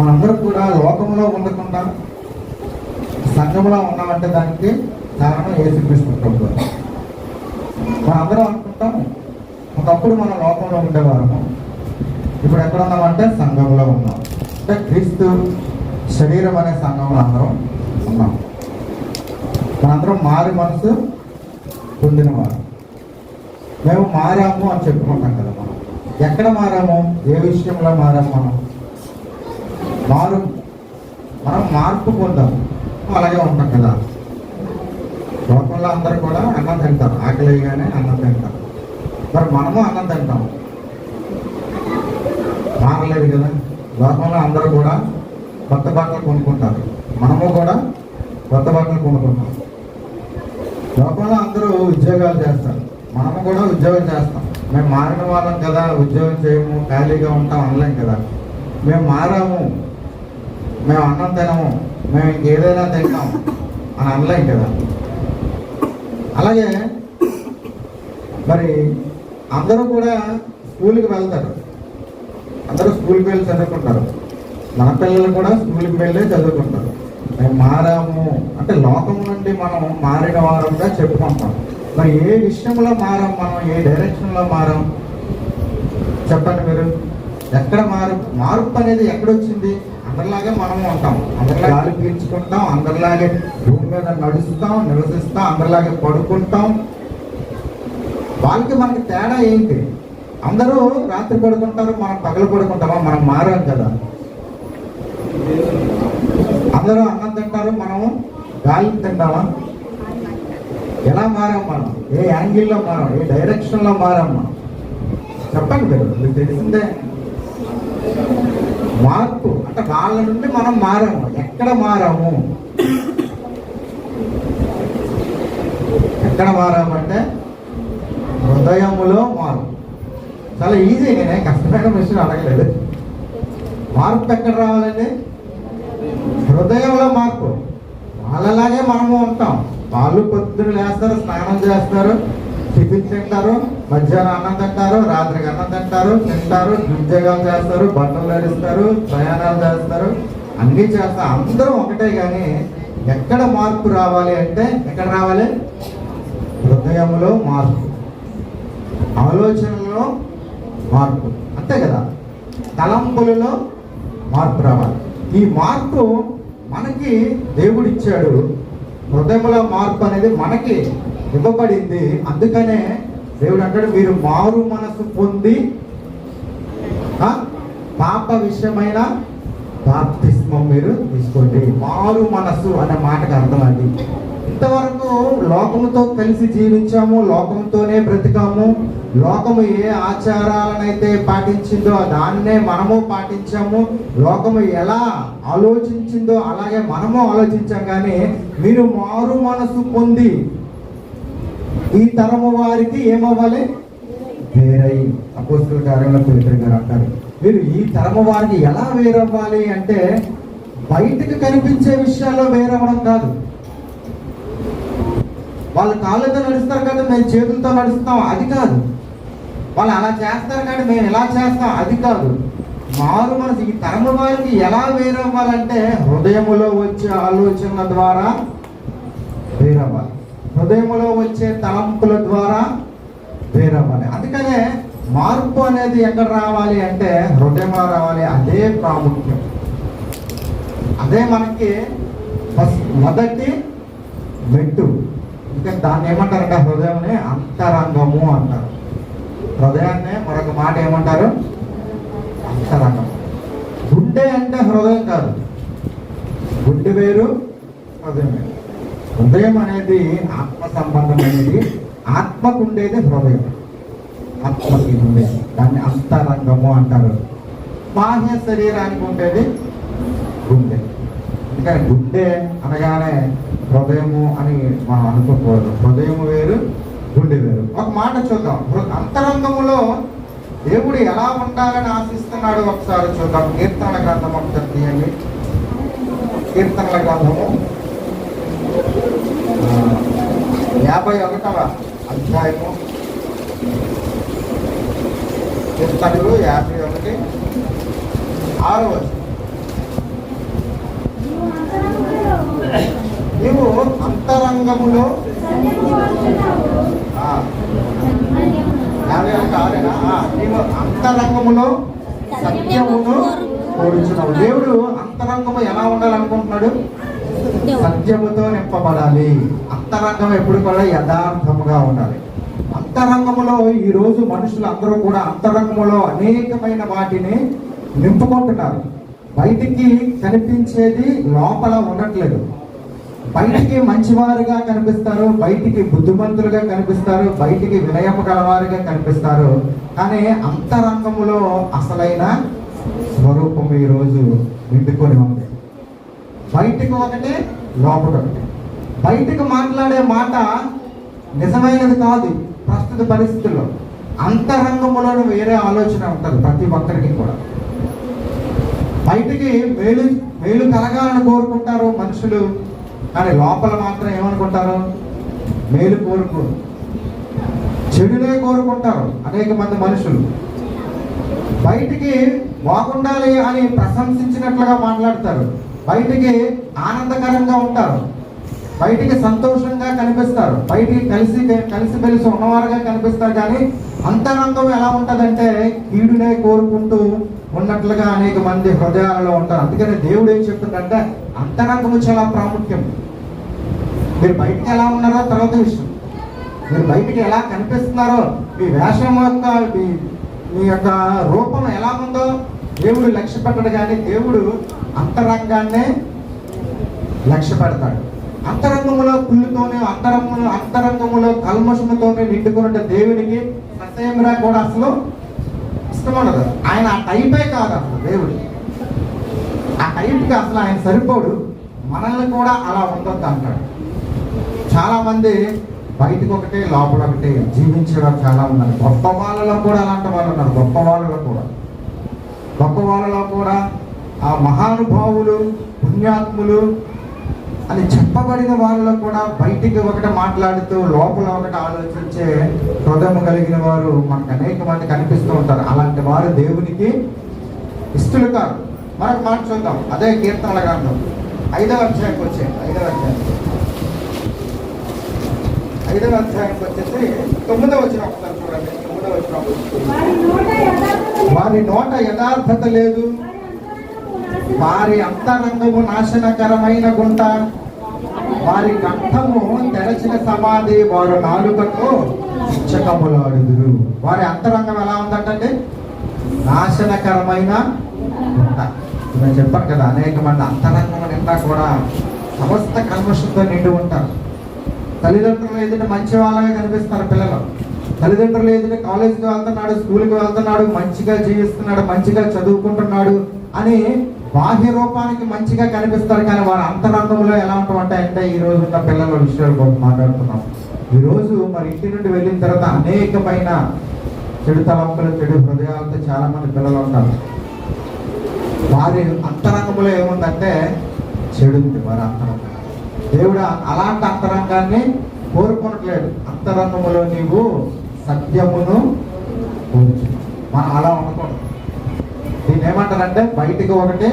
మనందరూ కూడా లోకంలో ఉండకుండా సంఘంలో ఉన్నామంటే దానికి కారణం యేసుక్రీస్తు ప్రభు మనందరం అనుకుంటాం ఒకప్పుడు మనం లోకంలో ఉండేవారము. ఇప్పుడు ఎక్కడ ఉన్నామంటే సంఘంలో ఉన్నాం. అంటే క్రీస్తు శరీరం అనే సంఘంలో అందరం ఉన్నాం. మనందరం మారి మనసు పొందినవారు. మేము మారాము అని చెప్పుకుంటాం కదా మనం. ఎక్కడ మారాము? ఏ విషయంలో మారాము మనం? మారు మనం మార్పు పొందాం అలాగే ఉంటాం కదా. లోకంలో అందరూ కూడా అన్నం తింటారు. ఆకలి వేయగానే అన్నం తింటారు. మరి మనము అన్నం తింటాం. మారలేదు కదా. లోకంలో అందరూ కూడా కొత్త బట్టలు కొనుక్కుంటారు. మనము కూడా కొత్త బట్టలు కొనుక్కుంటాం. లోకంలో అందరూ ఉద్యోగాలు చేస్తారు. మనము కూడా ఉద్యోగం చేస్తాం. మేము మారిన వాళ్ళం కదా. ఉద్యోగం చేయము ఖాళీగా ఉంటాం అనలేం కదా. మేము మారాము. మేము అన్నం తినము మేము ఇంకేదైనా తింటాం అని అనలేం కదా. అలాగే మరి అందరూ కూడా స్కూల్కి వెళ్తారు. అందరూ స్కూల్కి వెళ్ళి చదువుకుంటారు. మన పిల్లలు కూడా స్కూల్కి వెళ్ళి చదువుకుంటారు. మేము మారాము అంటే లోకం నుండి మనం మారిన వారంగా చెప్పుకుంటాం. మరి ఏ విషయంలో మారాం మనం? ఏ డైరెక్షన్లో మారాం? చెప్పండి మీరు. ఎక్కడ మారు మార్పు అనేది ఎక్కడొచ్చింది? అందరిలాగే మనం ఉంటాం. అందరిలాగే గాలి పీల్చుకుంటాం అందరిలాగే భూమి మీద నడుస్తాం నివసిస్తాం అందరిలాగే పడుకుంటాం. వాళ్ళకి మనకి తేడా ఏంటి? అందరూ రాత్రి పడుకుంటారు మనం పగలు పడుకుంటామా? మనం మారాం కదా. అందరూ అన్నం తింటారు మనం గాలి తింటామా? ఎలా మారాం మనం? ఏ యాంగిల్లో మారాం? ఏ డైరెక్షన్లో మారాం మనం? చెప్పండి మీరు మీకు తెలిసిందే. మార్పు. వాళ్ళ నుండి మనం మారము. ఎక్కడ మారాము? ఎక్కడ మారామంటే హృదయములో మారు. చాలా ఈజీ నేనే కష్టమైన విషయం అడగలేదు. మార్పు ఎక్కడ రావాలండి? హృదయంలో మార్పు. వాళ్ళలాగే మనము ఉంటాం. వాళ్ళు పొద్దున లేస్తారు స్నానం చేస్తారు టిఫిన్ తింటారు. మధ్యాహ్నం అన్నం తింటారు రాత్రికి అన్నం తింటారు తింటారు ఉద్యోగాలు చేస్తారు బట్టలు ధరిస్తారు ప్రయాణాలు చేస్తారు అన్నీ చేస్తారు. అందరూ ఒకటే కానీ ఎక్కడ మార్పు రావాలి అంటే ఎక్కడ రావాలి? హృదయంలో మార్పు. ఆలోచనలో మార్పు. అంతే కదా? తలంపులలో మార్పు రావాలి. ఈ మార్పు మనకి దేవుడిచ్చాడు. హృదయంలో మార్పు అనేది మనకి ఇవ్వబడింది. అందుకనే దేవుడు అంటాడు మీరు మారు మనసు పొంది పాప విషయమైన బాప్తిస్మం మీరు తీసుకోండి. మారు మనస్సు అనే మాటకు అర్థం అది. ఇంతవరకు లోకముతో కలిసి జీవించాము లోకంతోనే బ్రతికాము. లోకము ఏ ఆచారాలనైతే పాటించిందో దాన్నే మనము పాటించాము. లోకము ఎలా ఆలోచించిందో అలాగే మనము ఆలోచించాం. కానీ మీరు మారు మనసు పొంది ఈ తరము వారికి ఏమవ్వాలి? వేరై. అపోస్తుల కార్యంలో పేతురు గారు అంటారు మీరు ఈ తరము వారికి ఎలా వేరవ్వాలి అంటే బయటకు కనిపించే విషయాల్లో వేరవ్వడం కాదు. వాళ్ళు కాళ్ళతో నడుస్తారు కదా మేము చేతులతో నడుస్తాం అది కాదు. వాళ్ళు అలా చేస్తారు కానీ మేము ఎలా చేస్తాం అది కాదు. మారు మనసు ఈ తరము వారికి ఎలా వేరవ్వాలంటే హృదయములో వచ్చే ఆలోచనల ద్వారా వేరవ్వాలి. హృదయంలో వచ్చే తలంపుల ద్వారా వేరవ్వాలి అందుకనే మార్పు అనేది ఎక్కడ రావాలి అంటే హృదయంలో రావాలి. అదే ప్రాముఖ్యం. అదే మనకి ఫస్ట్ మొదటి మెట్టు. ఇంకా దాన్ని ఏమంటారంటే హృదయంని అంతరంగము అంటారు. హృదయాన్ని మరొక మాట ఏమంటారు? అంతరంగం. గుండె అంటే హృదయం కాదు. గుండె వేరు హృదయం వేరు. హృదయం అనేది ఆత్మ సంబంధమైనది ఆత్మకు ఉండేది హృదయం. ఆత్మకి ఉండేది దాన్ని అంతరంగము అంటారు. బాహ్య శరీరానికి ఉండేది గుండె. ఎందుకంటే గుండె అనగానే హృదయము అని మనం అనుకోకూడదు. హృదయం వేరు గుండె వేరు. ఒక మాట చూద్దాం. అంతరంగములో దేవుడు ఎలా ఉండాలని ఆశిస్తున్నాడు ఒకసారి చూద్దాం. కీర్తనల గ్రంథం ఒకసారి తీయండి కీర్తనల గ్రంథము యాభై ఒకటవ అధ్యాయము. పుస్తకులు యాభై ఒకటి ఆరు నువ్వు అంతరంగములో యాభై నీవు అంతరంగములో సత్యమును కోరుచున్నావు. దేవుడు అంతరంగము ఎలా ఉండాలనుకుంటున్నాడు? సత్యముతో నింపబడాలి. అంతరంగం ఎప్పుడు కూడా యథార్థముగా ఉండాలి. అంతరంగములో ఈరోజు మనుషులు అందరూ కూడా అంతరంగములో అనేకమైన వాటిని నింపుకుంటున్నారు. బయటికి కనిపించేది లోపల ఉండట్లేదు. బయటికి మంచివారుగా కనిపిస్తారు బయటికి బుద్ధిమంతులుగా కనిపిస్తారు బయటికి వినయము గలవారుగా కనిపిస్తారు. కానీ అంతరంగములో అసలైన స్వరూపం ఈ రోజు నిండుకొని ఉంది. బయటకు ఒకటి లోపల ఒకటి. బయటకు మాట్లాడే మాట నిజమైనది కాదు ప్రస్తుత పరిస్థితుల్లో. అంతరంగములో వేరే ఆలోచన ఉంటుంది ప్రతి ఒక్కరికి కూడా. బయటికి మేలు మేలు కలగాలని కోరుకుంటారు మనుషులు కానీ లోపల మాత్రం ఏమనుకుంటారు? మేలు కోరుకోరు. చెడునే కోరుకుంటారు అనేక మంది మనుషులు. బయటికి బాగుండాలి అని ప్రశంసించినట్లుగా మాట్లాడతారు. బయటికి ఆనందకరంగా ఉంటారు. బయటికి సంతోషంగా కనిపిస్తారు. బయటికి కలిసి కలిసి కలిసి ఉన్నవారుగా కనిపిస్తారు కానీ అంతరంగం ఎలా ఉంటుందంటే కీడునే కోరుకుంటూ ఉన్నట్లుగా అనేక మంది హృదయాలలో ఉంటారు. అందుకని దేవుడు ఏం చెప్తుందంటే అంతరంగము చాలా ప్రాముఖ్యం. మీరు బయటికి ఎలా ఉన్నారో తర్వాత విషయం. మీరు బయటికి ఎలా కనిపిస్తున్నారో మీ వేషం యొక్క మీ యొక్క రూపం ఎలా ఉందో దేవుడు లక్ష్య పెట్టడు కానీ దేవుడు అంతరంగాన్నే లక్ష్య పెడతాడు. అంతరంగములో కుళ్ళుతోనే అంతరంగంలో అంతరంగములో కల్మషముతోనే నిండుకున్న దేవునికి సత్యమురా కూడా అసలు ఇష్టం ఉండదు ఆయన ఆ టైపే కాదు అసలు దేవుడు. ఆ టైప్కి అసలు ఆయన సరిపోడు. మనల్ని కూడా అలా ఉండొద్దు అంటాడు. చాలామంది బయటకు ఒకటే లోపల ఒకటే జీవించడం చాలా ఉన్నారు గొప్ప వాళ్ళలో కూడా అలాంటి వాళ్ళు ఉన్నారు. గొప్ప వాళ్ళలో కూడా. గొప్ప వాళ్ళలో కూడా ఆ మహానుభావులు పుణ్యాత్ములు అని చెప్పబడిన వాళ్ళలో కూడా బయటికి ఒకటి మాట్లాడుతూ లోపల ఒకటి ఆలోచించే హృదయం కలిగిన వారు మనకు అనేక మంది కనిపిస్తూ ఉంటారు. అలాంటి వారు దేవునికి ఇష్టలు కాదు మరొక మాట చూద్దాం. అదే కీర్తనల గ్రంథం. ఐదవ అధ్యాయంకి వచ్చే ఐదవ అధ్యాయం ఐదవ అధ్యాయంకి వచ్చేసి తొమ్మిదవ వచ్చిన ఒకసారి చూడండి. వారి నోట యథార్థత లేదు. వారి అంతరంగము నాశనకరమైన గుంట. వారి కంఠము తెరచిన సమాధి వారు నాలుకతో శిక్షకములాడుదురు. వారి అంతరంగం ఎలా ఉందంటే నాశనకరమైన గుంట. నేను చెప్పాను కదా అనేక మంది అంతరంగం నిండా కూడా సమస్త కల్మషంతో నిండి ఉంటారు. తల్లిదండ్రులు ఏదైనా మంచి వాళ్ళగా కనిపిస్తారు పిల్లలు. తల్లిదండ్రులు ఏదైనా కాలేజీకి వెళ్తున్నాడు స్కూల్కి వెళ్తున్నాడు మంచిగా జీవిస్తున్నాడు మంచిగా చదువుకుంటున్నాడు అని బాహ్య రూపానికి మంచిగా కనిపిస్తారు కానీ వారి అంతరంగంలో ఎలా ఉంటామంటే అంటే ఈ రోజు ఉన్న పిల్లల విషయాలు మాట్లాడుతున్నాం. ఈరోజు మరి ఇంటి నుండి వెళ్ళిన తర్వాత అనేకమైన చెడు తలంపులు చెడు హృదయాలతో చాలా మంది పిల్లలు ఉంటారు. వారి అంతరంగంలో ఏముందంటే చెడు ఉంది వారి అంతరంగం. దేవుడు అలాంటి అంతరంగాన్ని కోరుకోవట్లేదు అంతరంగంలో నీవు సత్యమును కోరుచు మనం అలా ఉండకూడదు. దీన్ని ఏమంటారంటే బయటికి ఒకటి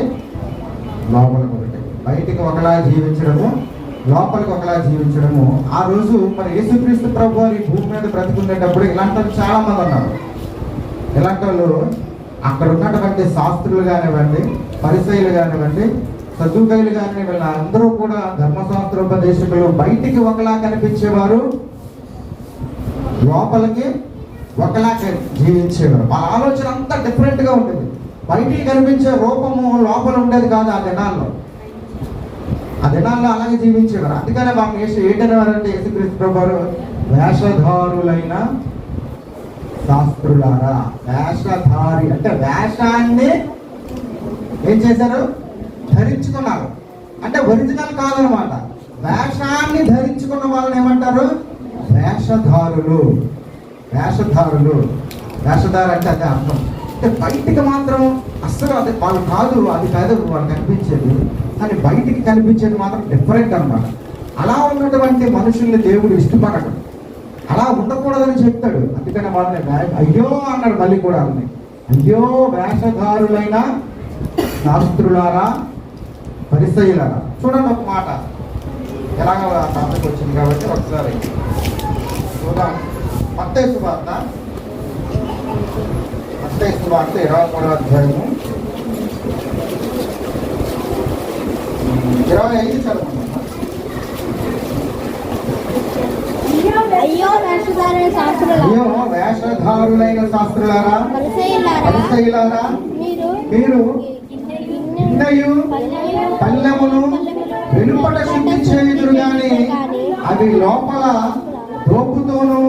లోపలికి ఒకటి. బయటికి ఒకలా జీవించడము లోపలికి ఒకలా జీవించడము. ఆ రోజు మరి యేసుక్రీస్తు ప్రభు వారి భూమి మీద బ్రతుకునేటప్పుడు ఇలాంటి వాళ్ళు చాలా మంది ఉన్నారు. ఇలాంటి వాళ్ళు అక్కడ ఉన్నటువంటి శాస్త్రులు కానివ్వండి పరిచయులు కానివ్వండి సదుకైలు కానీ వీళ్ళందరూ కూడా ధర్మశాస్త్రోపదేశకులు బయటికి ఒకలా కనిపించేవారు. లోపలికి ఒకలా జీవించేవారు. వాళ్ళ ఆలోచన అంతా డిఫరెంట్గా ఉండేది. ఉంటుంది బయటికి కనిపించే రూపము లోపల ఉండేది కాదు ఆ దినాల్లో. ఆ దినాల్లో అలాగే జీవించేవారు. అందుకనే మాకు యేసు ఏంటనేవారంటే యేసుక్రీస్తు ప్రభు వేషధారులైన శాస్త్రులారా వేషధారి అంటే వేషాన్ని ఏం చేశారు? ధరించుకున్నారు. అంటే ఒరిజినల్ కాదనమాట. వేషాన్ని ధరించుకున్న వాళ్ళని ఏమంటారు? వేషధారులు వేషధారులు వేషధారు అంటే అదే అర్థం. అంటే బయటికి మాత్రం అస్సలు అది వాళ్ళు కాదు అది కాదు వాళ్ళు కనిపించేది. కానీ బయటికి కనిపించేది మాత్రం డిఫరెంట్ అన్నమాట. అలా ఉన్నటువంటి మనుషుల్ని దేవుడు ఇష్టపడడు. అలా ఉండకూడదని చెప్తాడు. అందుకని వాళ్ళని అయ్యో అన్నాడు మళ్ళీ కూడా వాళ్ళని అయ్యో వేషధారులైన శాస్త్రులారా పరిసయులారా. చూడండి ఒక మాట. ఎలాగ టాపిక్ వచ్చింది కాబట్టి ఒకసారి చూద్దాం. మత్తయి సువార్త మత్తయి సువార్త ఇరవై మూడవ అధ్యాయము. ఇరవై ఐదు చదువుకుందాం అయ్యో వేషధారులైన శాస్త్రులారా. పరిసయులారా మీరు పల్లెమును వెలుపట శుద్ధి చేయుదురు గాని అవి లోపల దోపుతోను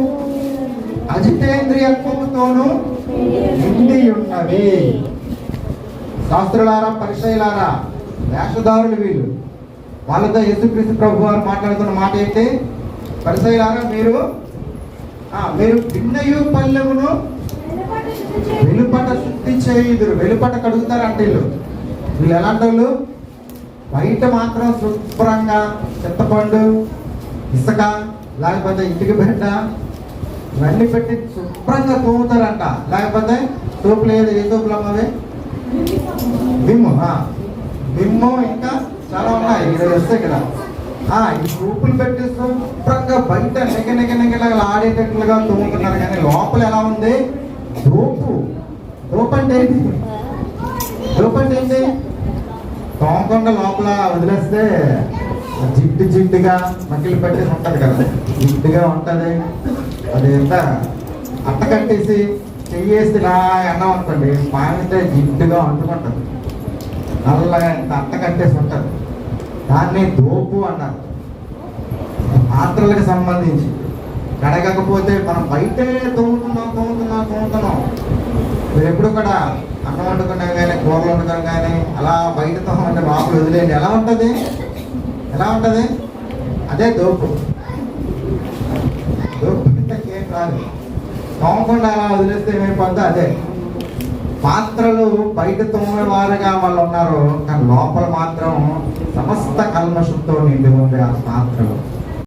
అజితేంద్రియత్వముతోను నిండి ఉన్నవి. శాస్త్రులారా పరిచయలారా వేషధారులు వీళ్ళు. వాళ్ళతో యేసుక్రీస్తు ప్రభు వారు మాట్లాడుతున్న మాట ఏంటి? పరిచయలారా మీరు? మీరు భిన్నయు పల్లెమును వెలుపట శుద్ధి చేయుదురు. వెలుపట కడుగుతారంట వీళ్ళు. వీళ్ళు ఎలాంటి వాళ్ళు? బయట మాత్రం శుభ్రంగా చింతపండు ఇసుక లేకపోతే ఇంటికి బిడ్డ ఇవన్నీ పెట్టి శుభ్రంగా తోముతారంట. లేకపోతే సోపు లేదు ఏ సోపులు అమ్మవి? విమ్ము ఆ. విమ్ము ఇంకా చాలా ఉన్నాయి ఈరోజు వస్తాయి కదా. ఈ సూపులు పెట్టి శుభ్రంగా బయట నెగ నెగ నిగలాగా ఆడేటట్లుగా తోముతున్నారు కానీ లోపల ఎలా ఉంది? దోపు దోపు అంటే ఏంటి? దోపు అంటే ఏంటి? తోమకుండా లోపల వదిలేస్తే జిడ్డు జిడ్డుగా మట్టిలు పెట్టేసి ఉంటుంది కదా. జిడ్డుగా ఉంటుంది. అది ఎంత? అట్ట కట్టేసి చెయ్యేసి ఇలా అన్నం అనుకోండి పామితే జిడ్డుగా అంటుకుంటది నల్లగా ఎంత అట్ట కట్టేసి ఉంటుంది. దాన్ని దోపు అన్నారు. పాత్రలకు సంబంధించి. కడగకపోతే మనం బయటే తోముతున్నాం తోముతున్నాం తోముతున్నాం. ఎప్పుడు కూడా అన్నం వండుకున్నా కానీ కూరలు వండుకున్నా కానీ అలా బయటతో అంటే లోపల వదిలేయండి. ఎలా ఉంటుంది? ఎలా ఉంటుంది? అదే దోపు. దోపు అంటే రాదు. తోమకుండా అలా వదిలేస్తే ఏమైపోద్దో అదే. పాత్రలు బయట తోమేవారుగా వాళ్ళు ఉన్నారు కానీ లోపల మాత్రం సమస్త కల్మషంతో నిండి ఉంది ఆ పాత్రలు.